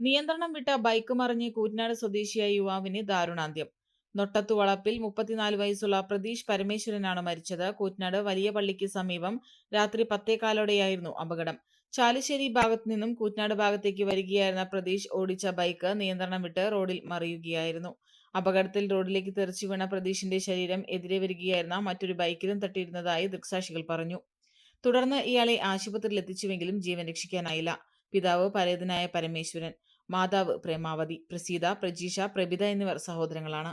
നിയന്ത്രണം വിട്ട ബൈക്ക് മറിഞ്ഞ് കൂറ്റനാട് സ്വദേശിയായ യുവാവിന് ദാരുണാന്ത്യം. നൊട്ടത്തു വളപ്പിൽ മുപ്പത്തിനാല് വയസ്സുള്ള പ്രതീഷ് പരമേശ്വരനാണ് മരിച്ചത്. കൂറ്റനാട് വലിയ പള്ളിക്ക് സമീപം രാത്രി പത്തേകാലോടെയായിരുന്നു അപകടം. ചാലിശ്ശേരി ഭാഗത്തു നിന്നും കൂറ്റനാട് ഭാഗത്തേക്ക് വരികയായിരുന്ന പ്രതീഷ് ഓടിച്ച ബൈക്ക് നിയന്ത്രണം വിട്ട് റോഡിൽ മറിയുകയായിരുന്നു. അപകടത്തിൽ റോഡിലേക്ക് തെറിച്ചു വീണ പ്രതീഷിന്റെ ശരീരം എതിരെ വരികയായിരുന്ന മറ്റൊരു ബൈക്കിലും തട്ടിയിരുന്നതായി ദൃക്സാക്ഷികൾ പറഞ്ഞു. തുടർന്ന് ഇയാളെ ആശുപത്രിയിൽ എത്തിച്ചുവെങ്കിലും ജീവൻ രക്ഷിക്കാനായില്ല. പിതാവ് പരേതനായ പരമേശ്വരൻ. മാതാവ് പ്രേമാവതി പ്രസീത പ്രജീഷ പ്രബിത എന്നിവർ സഹോദരങ്ങളാണ്.